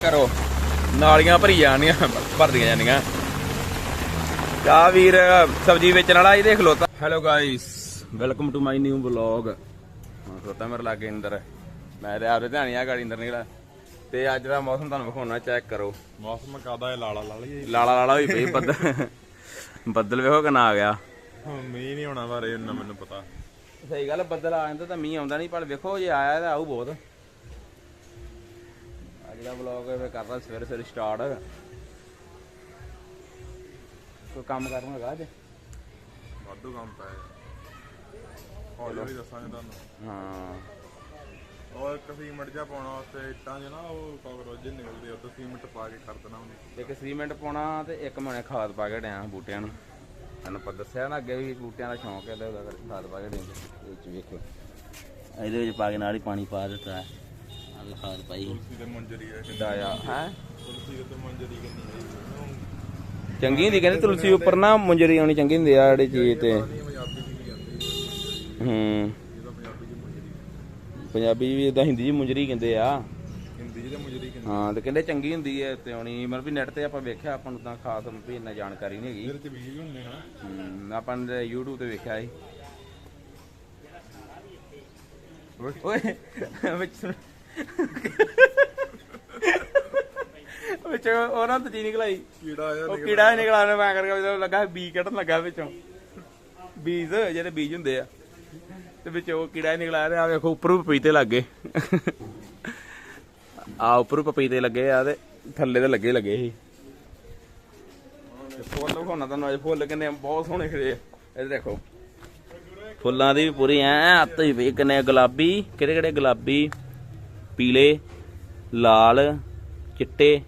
ਕਰੋ। ਨਾਲੀਆਂ ਭਰੀ ਜਾਣੀਆਂ ਭਰਦੀਆਂ ਜਾਣੀਆਂ। ਕਾ ਵੀਰ ਸਬਜੀ ਵੇਚਣ ਵਾਲਾ ਇਹ ਦੇਖ ਲੋ ਤਾਂ। Hello guys welcome to my new vlog ਖਲੋਤਾ ਮੇਰੇ ਲਾਗੇ ਅੰਦਰ ਮੈਂ ਤੇ ਆਪਦੇ ਧਿਆਨ ਆ ਗਾੜੀ ਅੰਦਰ ਨਿਕਲਾ ਤੇ ਅੱਜ ਦਾ ਮੌਸਮ ਤੁਹਾਨੂੰ ਵਿਖਾਉਣਾ ਚੈੱਕ ਕਰੋ। ਮੌਸਮ ਕਾਦਾ ਹੈ? ਲਾਲਾ ਲਾਲੀ ਲਾਲਾ ਲਾਲਾ ਹੋਈ ਪਈ ਬੱਦਲ। ਬੱਦਲ ਵੇਖੋ ਕਿੰਨਾ ਆ ਗਿਆ। ਮੀਂਹ ਨਹੀਂ ਹੋਣਾ ਬਾਰੇ ਉਹਨਾਂ ਮੈਨੂੰ ਪਤਾ। ਸਹੀ ਗੱਲ ਬੱਦਲ ਆ ਜਾਂਦਾ ਤਾਂ ਮੀਂਹ ਆਉਂਦਾ ਨਹੀਂ ਪਰ ਵੇਖੋ ਜੇ ਆਇਆ ਤਾਂ ਆਊ ਬਹੁਤ। ਦਾ ਵਲੌਗ ਇਹ ਕਰਦਾ ਸਵੇਰੇ ਸਵੇਰੇ ਸਟਾਰਟ ਕੋਈ ਕੰਮ ਕਰਨਾ ਹੈਗਾ ਅੱਜ? ਵਾਧੂ ਕੰਮ ਪਿਆ ਹੌਲੀ ਹੌਲੀ ਦੱਸਾਂਗੇ ਤੁਹਾਨੂੰ। ਹਾਂ। ਉਹ ਇੱਕ ਸੀਮਟ ਜਿਹਾ ਪਾਉਣਾ ਉੱਤੇ ਇੱਟਾਂ 'ਚ ਨਾ ਉਹ ਕਾਕਰੋਚ ਜਿਹੇ ਨਿਕਲਦੇ ਉੱਤੇ ਸੀਮਟ ਪਾ ਕੇ ਕਰ ਦੇਣਾ ਉਹਨੇ। ਇੱਕ ਸੀਮੈਂਟ ਪਾਉਣਾ ਤੇ ਇੱਕ ਮੈਂ ਖਾਦ ਪਾ ਕੇ ਡਿਆ ਬੂਟਿਆਂ ਨੂੰ। ਤੁਹਾਨੂੰ ਪਤਾ ਦੱਸਿਆ ਨਾ ਅੱਗੇ ਵੀ ਬੂਟਿਆਂ ਦਾ ਸ਼ੌਂਕ ਹੈ ਤੇ ਉਹਦਾ ਕਰਕੇ ਖਾਦ ਪਾ ਕੇ ਡਿਆ। ਇਹ ਚ ਵੇਖੋ ਇਹਦੇ ਵਿੱਚ ਪਾ ਕੇ ਨਾਲ ਹੀ ਪਾਣੀ ਪਾ ਦਿੱਤਾ। ਹੈ ਆਹ ਖਾਦ ਪਾਈ। ਤੁਲਸੀ ਦੇ ਮੰਜਰੀ ਹੈ ਕਿੰਨੀ ਡਾਇਆ ਹੈ? ਤੁਲਸੀ ਦੇ ਤੇ ਮੰਜਰੀ ਕਿੰਨੀ ਹੈ ਚੰਗੀ ਹੁੰਦੀ ਕਹਿੰਦੇ ਤੁਲਸੀ ਉੱਪਰ ਨਾ ਮੁੰਜਰੀ ਆਉਣੀ ਚੰਗੀ ਹੁੰਦੀ ਆ ਜਿਹੜੀ ਚੀਜ਼ ਤੇ। ਹੂੰ। ਇਹਦਾ ਪੰਜਾਬੀ 'ਚ ਮੰਜਰੀ ਪੰਜਾਬੀ ਵੀ ਇਦਾਂ ਹਿੰਦੀ 'ਚ ਮੁੰਜਰੀ ਕਹਿੰਦੇ ਆ। ਹਿੰਦੀ ਤੇ ਮੰਜਰੀ ਕਿੰਨੀ ਹਾਂ ਤੇ ਕਹਿੰਦੇ ਚੰਗੀ ਹੁੰਦੀ ਹੈ ਤੇ ਆਉਣੀ ਮਤਲਬ ਵੀ ਨੈਟ ਤੇ ਆਪਾਂ ਵੇਖਿਆ ਆਪਾਂ ਨੂੰ ਤਾਂ ਖਾਸ ਵੀ ਇੰਨਾ ਜਾਣਕਾਰੀ ਨਹੀਂ ਹੈਗੀ। ਇਹਦੇ 'ਚ ਬੀਜ ਵੀ ਹੁੰਦੇ ਹਨਾ ਹੂੰ, ਆਪਾਂ ਨੇ YouTube ਤੇ ਵੇਖਿਆ ਸੀ। ਓਏ ਵਿੱਚ ਸੁਣ- ਵਿੱਚ ਉਹਨਾਂ ਤੋਂ ਚੀਜ਼ ਨਿਕਲਾਈ। ਕੀੜਾ ਆਇਆ ਉਹ ਕੀੜਾ ਨਿਕਲਾ ਨੇ ਮੈਂ ਕਰਕੇ ਉਹਦਾ ਲੱਗਾ ਬੀ ਕੱਢਣ ਲੱਗਾ ਵਿੱਚੋਂ। ਬੀਜ ਜਿਹੜੇ ਬੀਜ ਹੁੰਦੇ ਆ। ਤੇ ਵਿੱਚ ਉਹ ਕੀੜਾ ਨਿਕਲਾ ਰਿਹਾ ਆ ਵੇਖੋ ਉੱਪਰੋਂ ਪਪੀਤੇ ਲੱਗੇ। ਆ ਉੱਪਰੋਂ ਪਪੀਤੇ ਲੱਗੇ ਆ ਤੇ ਥੱਲੇ ਤੇ ਲੱਗੇ ਲੱਗੇ ਸੀ। ਫੁੱਲ ਵਿਖਾਉਣਾ ਤੁਹਾਨੂੰ ਅੱਜ ਫੁੱਲ ਕਿੰਨੇ ਬਹੁਤ ਸੋਹਣੇ ਖਿੜੇ ਆ। ਇਹ ਦੇਖੋ। ਫੁੱਲਾਂ ਦੀ ਵੀ ਪੂਰੀ ਐ ਹੱਥ ਹੀ ਪਈ ਕਿੰਨੇ ਗੁਲਾਬੀ ਕਿਹੜੇ ਕਿਹੜੇ ਗੁਲਾਬੀ। ਪੀਲੇ, ਲਾਲ, ਚਿੱਟੇ।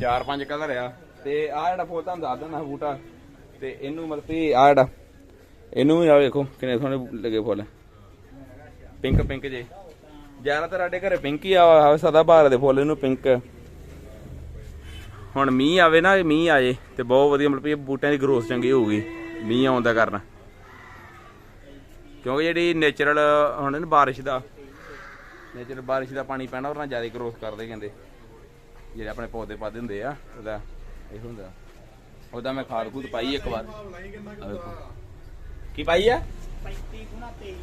ਚਾਰ ਪੰਜ ਕਲਰ ਆ। ਤੇ ਆ ਜਿਹੜਾ ਫੁੱਲ ਤੁਹਾਨੂੰ ਦੱਸ ਦਿੰਦਾ ਬੂਟਾ, ਤੇ ਇਹਨੂੰ ਮਤਲਬ ਕਿ ਆ ਜਿਹੜਾ, ਇਹਨੂੰ ਵੀ ਆ ਵੇਖੋ ਕਿੰਨੇ ਸੋਹਣੇ ਲੱਗੇ ਫੁੱਲ। ਪਿੰਕ ਪਿੰਕ ਜੇ। ਜ਼ਿਆਦਾਤਰ ਸਾਡੇ ਘਰੇ ਪਿੰਕ ਹੀ ਆ ਸਦਾ ਬਹਾਰ ਦੇ ਫੁੱਲ, ਇਹਨੂੰ ਪਿੰਕ ਹੁਣ ਮੀਂਹ ਆਵੇ ਨਾ, ਮੀਂਹ ਆ ਜੇ ਤੇ ਬਹੁਤ ਵਧੀਆ, ਮਤਲਬ ਕਿ ਇਹ ਬੂਟਿਆਂ ਦੀ ਗਰੋਥ ਚੰਗੀ ਹੋਊਗੀ, ਮੀਂਹ ਆਉਣ ਦਾ ਕਾਰਨ। ਕਿਉਂਕਿ ਜਿਹੜੀ ਨੇਚਰਲ ਹੁਣ ਨਾ ਬਾਰਿਸ਼ ਦਾ ਨੇਚਰਲ ਬਾਰਿਸ਼ ਦਾ ਪਾਣੀ ਪੈਣਾ ਉਹਨਾਂ ਜ਼ਿਆਦਾ ਗਰੋਥ ਕਰਦੇ ਕਹਿੰਦੇ। ਜਿਹੜੇ ਆਪਣੇ ਪੌਦੇ ਪਾਦੇ ਹੁੰਦੇ ਆ, ਉਹਦਾ ਇਹ ਹੁੰਦਾ। ਉਹਦਾ ਮੈਂ ਖਾਦ ਖੂਦ ਪਾਈ ਇੱਕ ਵਾਰ। ਕੀ ਪਾਈ ਆ? 35 ਗੁਣਾ 23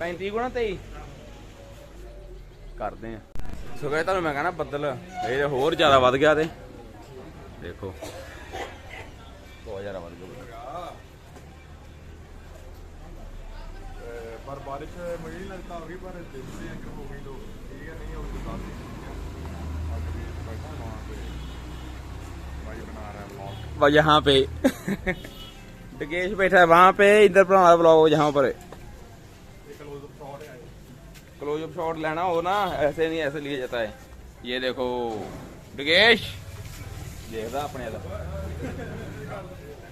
35 ਗੁਣਾ 23 ਕਰਦੇ ਆ। ਸੋ ਕਹਿੰਦਾ ਤੁਹਾਨੂੰ ਮੈਂ ਕਹਣਾ, ਬੱਦਲ ਇਹ ਹੋਰ ਜ਼ਿਆਦਾ ਵੱਧ ਗਿਆ ਤੇ। ਦੇਖੋ। ਬਹੁਤ ਜ਼ਿਆਦਾ ਵੱਧ ਗਿਆ। पर बारिश मुझे नहीं लगता होगी पर देखते हैं कि होगी तो ठीक है नहीं होगी तो आगे बैठा वहाँ पे भाई बना रहा है ब्लॉग भाई यहाँ पे दुकेश बैठा है वहाँ पे इधर बना रहा ब्लॉग यहाँ पर क्लोजअप शॉट लेना हो ना ऐसे नहीं ऐसे लिया जाता है ये देखो दुकेश ਦੇਖਦਾ ਆਪਣੇ ਦਾ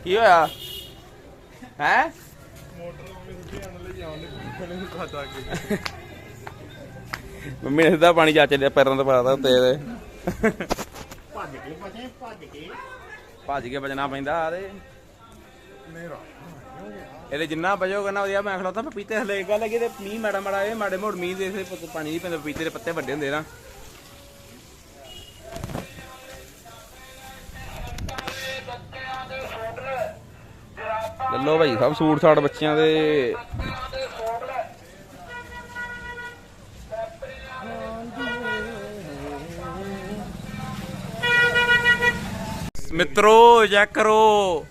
ਕੀ ਹੋਇਆ ਹੈ ਮੋਟਰ ਮੰਮੀ ਨੇ ਸਿੱਧਾ ਪਾਣੀ ਚਾਚੇ ਦੇ ਪੈਰਾਂ ਤੇ ਪਾਤਾ ਉੱਤੇ ਇਹਦੇ। ਭੱਜ ਕੇ ਬਚੇ ਭੱਜ ਕੇ ਭੱਜ ਕੇ ਬਚਣਾ ਪੈਂਦਾ ਆਦੇ ਮੇਰਾ ਇਹਦੇ ਜਿੰਨਾ ਬਜੋਗਾ ਨਾ ਵਧੀਆ, ਮੈਂ ਖਲੋਤਾ ਪਪੀਤੇ ਥੱਲੇ ਗੱਲ ਲੱਗੀ ਤੇ ਮੀਂਹ ਮਾੜਾ ਮਾੜਾ, ਇਹ ਮਾੜੇ ਮੋੜ ਮੀਂਹ ਦੇ ਇਸੇ ਪਾਣੀ ਦੀ ਪੈਂਦਾ ਪਪੀਤੇ ਦੇ ਪੱਤੇ ਵੱਡੇ ਹੁੰਦੇ ਨਾ। ਲੱਲੋ ਭਾਈ, ਸਭ ਸੂਟ ਸਾਟ ਬੱਚਿਆਂ ਦੇ। ਮਿੱਤਰੋ ਚੈੱਕ ਕਰੋ।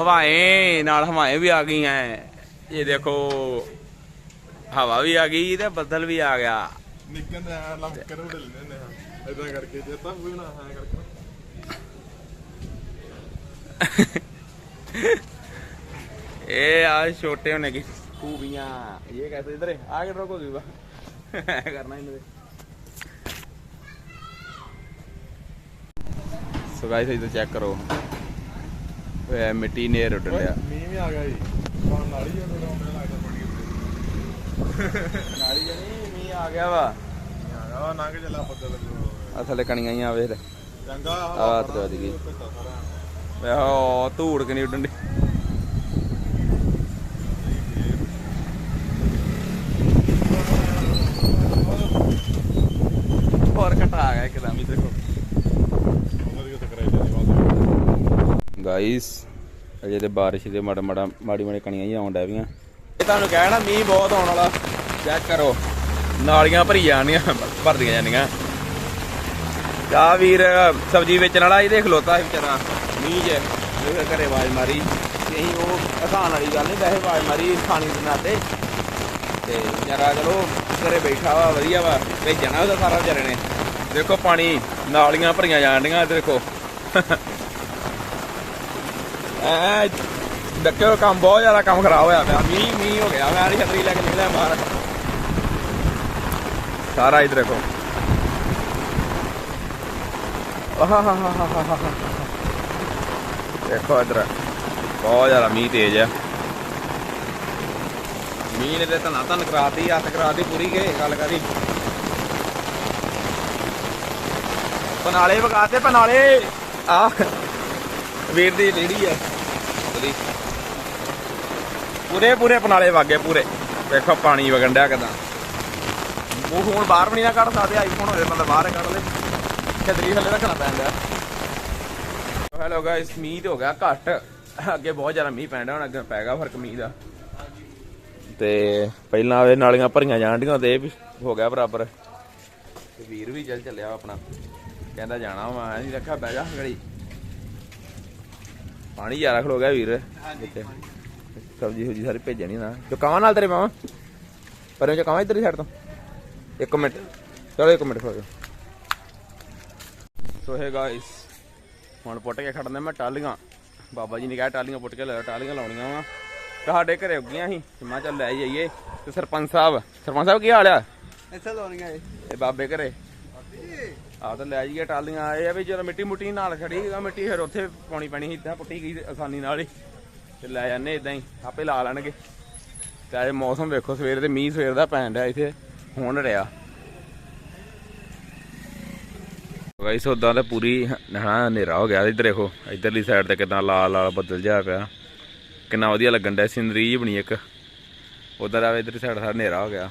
ਹਵਾਏ ਨਾਲ ਹਵਾਏ ਵੀ ਆ ਗਈਆਂ ਇਹ ਦੇਖੋ ਹਵਾ ਵੀ ਆ ਗਈ ਤੇ ਬੱਦਲ ਵੀ ਆ ਗਿਆ। ਇਹ ਆ ਛੋਟੇ ਹੋਣੇ ਕੀ ਖੂਬੀਆਂ। ਇਹ ਕਹਤੇ ਇਧਰੇ? ਆ ਕੇ ਰੋਕੋ ਦੀ ਬਾ ਕਰਨਾ ਇਹਨੇ ਸੋ ਗਾਇਸ ਇਧਰ ਚੈੱਕ ਕਰੋ ਓਏ ਮਿੱਟੀ ਨੇ ਰੁੱਟ ਲਿਆ ਮੀਂਹ ਵੀ ਆ ਗਿਆ ਜੀ ਪਾਣ ਨਾਲੀ ਆਉਂਦਾ ਲੱਗਦਾ ਮੀਂਹ ਆ ਗਿਆ ਵਾ ਆ ਗਿਆ ਵਾ ਨੰਗ ਜਲਾ ਬੱਦਲ ਆ ਥੱਲੇ ਕਣੀਆਂ ਹੀ ਆ ਵੇਖ ਚੰਗਾ ਆਹ ਤੇ ਵੱਜ ਗਈ। ਵੇ ਹੋ ਧੂੜ ਕਿ ਨਹੀਂ ਉੱਡਣ ਦੀ 22 ਅਜੇ ਤੇ ਬਾਰਿਸ਼ ਦੇ ਮਾੜਾ ਮਾੜਾ ਮਾੜੀ ਮਾੜੀ ਕਣੀਆਂ ਹੀ ਆਉਣ ਡੈਵੀਆਂ ਇਹ ਤੁਹਾਨੂੰ ਕਹਿਣਾ ਮੀਂਹ ਬਹੁਤ ਆਉਣ ਵਾਲਾ। ਚੈੱਕ ਕਰੋ। ਨਾਲੀਆਂ ਭਰੀ ਜਾਣੀਆਂ, ਭਰਦੀਆਂ ਜਾਣੀਆਂ। ਆ ਵੀਰ, ਸਬਜ਼ੀ ਵੇਚਣ ਵਾਲਾ ਇਹਦੇ ਖਲੋਤਾ ਸੀ ਵਿਚਾਰਾ। ਮੀਂਹ ਜੇ ਮੇਰੇ ਘਰੇ ਆਵਾਜ਼ ਮਾਰੀ। ਇਹੀ ਉਹ ਆਸਾਨ ਵਾਲੀ ਗੱਲ ਨਹੀਂ ਵੈਸੇ ਆਵਾਜ਼ ਮਾਰੀ ਖਾਣੀ ਦੇ ਨਾਤੇ ਤੇ। ਵਿਚਾਰਾ ਚਲੋ ਘਰੇ ਬੈਠਾ ਵਾ, ਵਧੀਆ ਵਾ। ਭੇਜਣਾ ਉਹਦਾ ਸਾਰਾ ਵਿਚਾਰੇ ਨੇ। ਦੇਖੋ ਪਾਣੀ, ਨਾਲੀਆਂ ਭਰੀਆਂ ਜਾਣੀਆਂ ਦੇਖੋ। ਐ ਡੱਕਿਓ ਕੰਮ ਬਹੁਤ ਜ਼ਿਆਦਾ, ਕੰਮ ਖਰਾਬ ਹੋਇਆ ਪਿਆ। ਮੀਂਹ ਮੀਂਹ ਹੋ ਗਿਆ, ਮੈਂ ਆਲੀ ਛਤਰੀ ਲੈ ਕੇ ਨਿਕਲਿਆ ਬਾਹਰ। ਸਾਰਾ ਇਧਰ ਦੇਖੋ। ਆਹਾਹਾਹਾਹਾਹਾ ਦੇਖੋ ਇਧਰ। ਬਹੁਤ ਜ਼ਿਆਦਾ ਮੀਂਹ ਤੇਜ਼ ਆ। ਮੀਂਹ ਨੇ ਤੇ ਧਨਾ ਧਨ ਕਰਾਤੀ, ਹੱਥ ਕਰਾਤੀ ਪੂਰੀ ਕੇ, ਗੱਲ ਕਰੀ। ਪਨਾਲੇ ਵਗਾਤੇ ਪਨਾਲੇ। ਆ ਵੀਰ ਦੀ ਰੇੜੀ ਆ। ਉਹਦੀ ਪੂਰੇ ਪੂਰੇ ਪਨਾਲੇ ਗਏ ਪੂਰੇ। ਵੇਖੋ ਪਾਣੀ ਵਗਣ ਡਿਆ ਕਿਦਾਂ। ਉਹ ਹੁਣ ਬਾਹਰ ਵੀ ਨਹੀਂ ਨਾ ਕੱਢ ਸਕਦੇ ਆਈਫੋਨ ਹੋਵੇ ਬੰਦਾ ਬਾਹਰ ਕੱਢ ਲੇ। ਛਤਰੀ ਥੱਲੇ ਰੱਖਣਾ ਪੈਂਦਾ ਹੈਲੋ ਗਾਇਸ ਮੀਂਹ ਤੇ ਹੋ ਗਿਆ ਘੱਟ। ਅੱਗੇ ਬਹੁਤ ਜ਼ਿਆਦਾ ਮੀਂਹ ਪੈਂਦਾ ਹੁਣ ਅੱਗੇ ਪੈਗਾ ਫ਼ਰਕ ਮੀਂਹ ਦਾ। ਤੇ ਪਹਿਲਾਂ ਇਹ ਨਾਲੀਆਂ ਭਰੀਆਂ ਜਾਣ ਡੀਆਂ ਤੇ ਇਹ ਵੀ ਹੋ ਗਿਆ ਬਰਾਬਰ। ਤੇ ਵੀਰ ਵੀ ਚੱਲ ਚੱਲਿਆ ਆਪਣਾ। ਕਹਿੰਦਾ ਜਾਣਾ ਵਾ, ਮੈਂ ਨਹੀਂ ਰੱਖਿਆ ਬਹਿ ਜਾ ਘੜੀ ਪਾਣੀ ਜ਼ਿਆਦਾ ਖਲੋ ਗਿਆ ਵੀਰ। ਇੱਥੇ ਸਬਜੀ ਸੁਜੀ ਸਾਰੀ ਭੇਜਣੀ ਨਾ ਚੁਕਾਵਾਂ ਨਾਲ ਤੇਰੇ ਮਾਵਾ? ਪਰੇ ਚੁਕਾਵਾਂ ਇੱਧਰ ਛੱਡ ਤੋਂ? ਇੱਕ ਮਿੰਟ। ਚਲੋ ਇੱਕ ਮਿੰਟ ਖਲੋ ਜਾ ਸੋ ਹੈ ਗਾਇਸ ਹੁਣ ਪੁੱਟ ਕੇ ਖੜਨੇ ਮੈਂ ਟਾਲੀਆਂ ਬਾਬਾ ਜੀ ਨੇ ਕਿਹਾ ਟਾਲੀਆਂ ਪੁੱਟ ਕੇ ਲੈ ਟਾਲੀਆਂ ਲਾਉਣੀਆਂ ਵਾ। ਤੁਹਾਡੇ ਘਰੇ ਉੱਗੀਆਂ ਸੀ। ਮੈਂ ਚੱਲ ਲੈ ਜਾਈਏ। ਤੇ ਸਰਪੰਚ ਸਾਹਿਬ ਸਰਪੰਚ ਸਾਹਿਬ ਕੀ ਹਾਲ ਆ? ਇੱਥੇ ਲਾਉਣੀਆਂ ਇਹ ਬਾਬੇ ਘਰੇ। ਆ ਤਾਂ ਲੈ ਜਾਈਏ ਟਾਲੀਆਂ ਆਏ ਆ ਵੀ ਜਦੋਂ ਮਿੱਟੀ ਮੁੱਟੀ ਨਾਲ ਖੜੀ ਆ ਮਿੱਟੀ ਫਿਰ ਉੱਥੇ ਪਾਉਣੀ ਪੈਣੀ ਸੀ, ਇਦਾਂ ਪੁੱਟੀ ਗਈ ਆਸਾਨੀ ਨਾਲ ਹੀ। ਤੇ ਲੈ ਜਾਂਦੇ ਇਦਾਂ ਹੀ, ਆਪੇ ਲਾ ਲੈਣਗੇ। ਤੇ ਅੱਜ ਮੌਸਮ ਵੇਖੋ, ਸਵੇਰ ਦੇ ਮੀਂਹ ਸਵੇਰ ਦਾ ਪੈਣ ਡਿਆ ਇੱਥੇ, ਹੁਣ ਰਿਹਾ। ਗਾਈਸ ਉਦਾਂ ਤਾਂ ਪੂਰੀ ਹਾਂ ਹਨੇਰਾ ਹੋ ਗਿਆ ਇੱਧਰ, ਦੇਖੋ, ਇੱਧਰਲੀ ਸਾਈਡ ਤੇ ਕਿਦਾਂ ਲਾਲ ਲਾਲ ਬੱਦਲ ਜਾ ਪਿਆ। ਕਿੰਨਾ ਵਧੀਆ ਲੱਗਣ ਡਿਆ ਸਿੰਦਰੀ ਜਿਹੀ ਬਣੀ ਇੱਕ। ਉਧਰ ਆਵੇ ਇੱਧਰ ਸਾਈਡ ਸਾਰਾ ਹਨੇਰਾ ਹੋ ਗਿਆ।